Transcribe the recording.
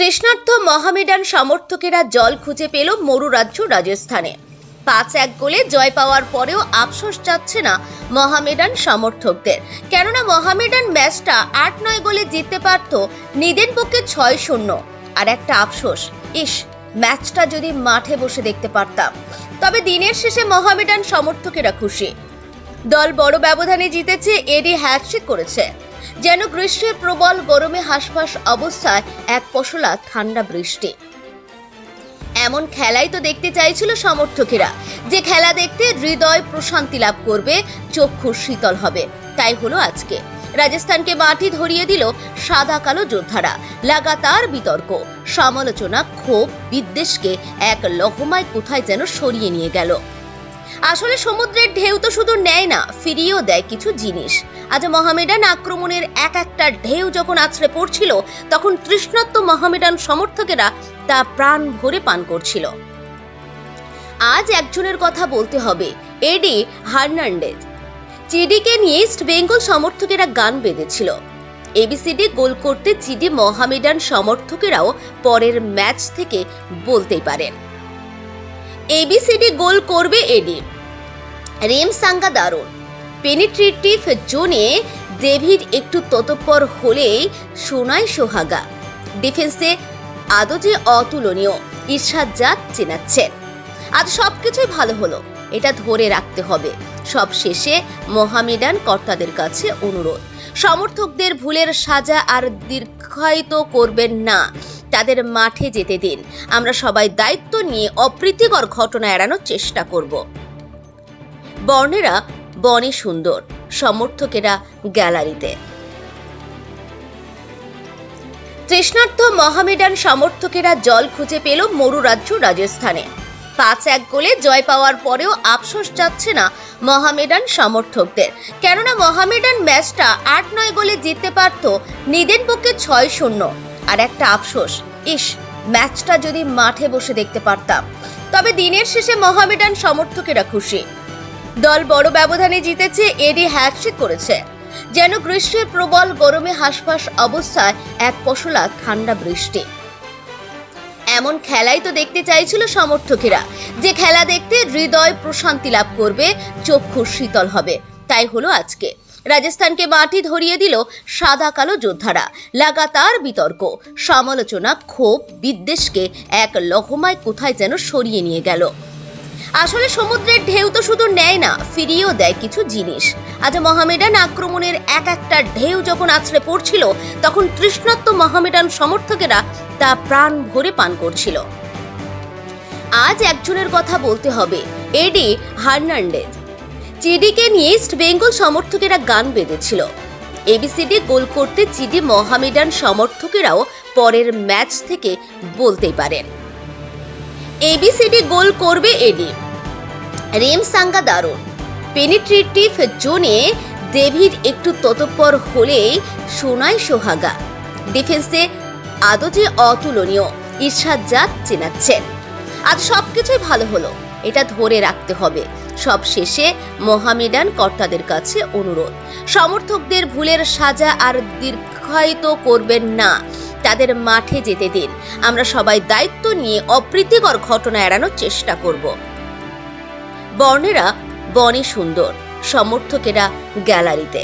তৃষ্ণার্থ মহামেডান সমর্থকেরা জল খুঁজে পেল মরু রাজ্য রাজস্থানে। পাঁচ এক গোলে জয় পাওয়ার পরেও আফসোস যাচ্ছে না মহামেডান সমর্থকদের। কেননা মহামেডান ম্যাচটা আট নয় গোলে জিততে পারত নিদেন পক্ষে ছয় শূন্য। আর একটা আফসোস, ইস, ম্যাচটা যদি মাঠে বসে দেখতে পারতাম। তবে দিনের শেষে মহামেডান সমর্থকেরা খুশি। দল বড় ব্যবধানে জিতেছে, এডি হ্যাট্রিক করেছে। যেন গ্রীষ্মের প্রবল গরমে হাসফাস অবস্থায় এক পশলা ঠান্ডা বৃষ্টি। এমন খেলাই তো দেখতে চাইছিল সমর্থকেরা। যে খেলা দেখতে হৃদয় প্রশান্তি লাভ করবে, চক্ষু শীতল হবে। তাই হলো আজকে। রাজস্থানকে মাটি ধরিয়ে দিল সাদা কালো যোদ্ধারা। লাগাতার বিতর্ক। সমালোচনা, ক্ষোভ, বিদ্বেষকে এক লহমায় কোথায় যেন সরিয়ে নিয়ে গেল। আসলে সমুদ্রের ঢেউ তো শুধু নেয় না, ফিরিয়েও দেয় কিছু জিনিস। আজ মহামেডান আক্রমণের এক একটা ঢেউ যখন আছড়ে পড়ছিল, তখন তৃষ্ণাত্ম মহামেডান সমর্থকেরা তা প্রাণ ভরে পান করছিল। আজ একজনের কথা বলতে হবে, এডি হার্নান্ডেজ। চিডিকে নিয়ে ইস্ট বেঙ্গল সমর্থকেরা গান বেঁধেছিল। এবিসিডি গোল করতে চিডি মহামেডান সমর্থকেরাও পরের ম্যাচ থেকে বলতেই পারেন। এবিসিডি গোল করবে এডি। রেম সাঙ্গা দারুণ পেনিট্রেটিভ জোনে ডেভিড একটু ততপর হলেই সোনাই সোহাগা। ডিফেন্সে আদৌ যে অতুলনীয় ঈর্ষাদ জাত চেনাচ্ছেন আজ সবকিছুই ভালো হলো, এটা ধরে রাখতে হবে। সব শেষে মহামেডান কর্তাদের কাছে অনুরোধ। সমর্থকদের ভুলের সাজা আর দীর্ঘায়িত করবেন না। তাদের মাঠে যেতে দিন। আমরা সবাই দায়িত্ব নিয়ে অপ্রীতিকর ঘটনা এড়ানোর চেষ্টা করব। বর্ণেরা বনে সুন্দর, সমর্থকেরা গ্যালারিতে। তৃষ্ণার্থ মহামেডান সমর্থকেরা জল খুঁজে পেল মরু রাজ্য রাজস্থানে। পাঁচ এক গোলে জয় পাওয়ার পরেও আফসোস যাচ্ছে না মহামেডান সমর্থকদের। কেননা মহামেডান ম্যাচটা আট নয় গোলে জিততে পারত নিদেন পক্ষে ছয় শূন্য। আর একটা আফসোস, ইস, ম্যাচটা যদি মাঠে বসে দেখতে পারতাম। তবে দিনের শেষে মহামেডান সমর্থকেরা খুশি। দল বড় ব্যবধানে জিতেছে এডি হ্যাট্রিক করেছে। যেন গ্রীষ্মের প্রবল গরমে হাসফাস অবস্থায় এক পশলা ঠান্ডা বৃষ্টি। এমন খেলাই তো দেখতে চাইছিল সমর্থকেরা, যে খেলা দেখতে হৃদয় প্রশান্তি লাভ করবে, চক্ষু শীতল হবে। তাই হলো আজকে। রাজস্থানকে মাটি ধরিয়ে দিল সাদা কালো যোদ্ধারা। লাগাতার বিতর্ক। সমালোচনা ক্ষোভ বিদ্বেষকে এক লহমায় কোথায় যেন সরিয়ে নিয়ে গেল। আসলে সমুদ্রের ঢেউ তো শুধু নেয় না, ফিরিয়েও দেয় কিছু জিনিস। আজ মহামেডান আক্রমণের এক একটা ঢেউ যখন আছড়ে পড়ছিল, তখন তৃষ্ণাত্ম মহামেডান সমর্থকেরা তা প্রাণ ভরে পান করছিল। আজ একজনের কথা বলতে হবে, এডি হার্নান্ডেজ। চিডিকে নিয়ে ইস্ট বেঙ্গল সমর্থকেরা গান বেঁধেছিল। এবিসিডি গোল করতে চিডি মহামেডান সমর্থকেরাও পরের ম্যাচ থেকে বলতেই পারেন। এবিসিডি গোল করবে এডি। রেম সাঙ্গা দারুণ। পেনিট্রেটিভ জোনে ডেভিড একটু ততপর হলেই সোনাই সোহাগা। ডিফেন্সে আদৌ যে অতুলনীয় ঈর্ষাদ জাত চেনাচ্ছেন। আজ সবকিছুই ভালো হলো, এটা ধরে রাখতে হবে। সব শেষে মহামেডান কর্তাদের কাছে অনুরোধ। সমর্থকদের ভুলের সাজা আর দীর্ঘায়িত করবেন না। তাদের মাঠে যেতে দিন। আমরা সবাই দায়িত্ব নিয়ে অপ্রীতিকর ঘটনা এড়ানোর চেষ্টা করব। বর্ণেরা বনে সুন্দর, সমর্থকেরা গ্যালারিতে।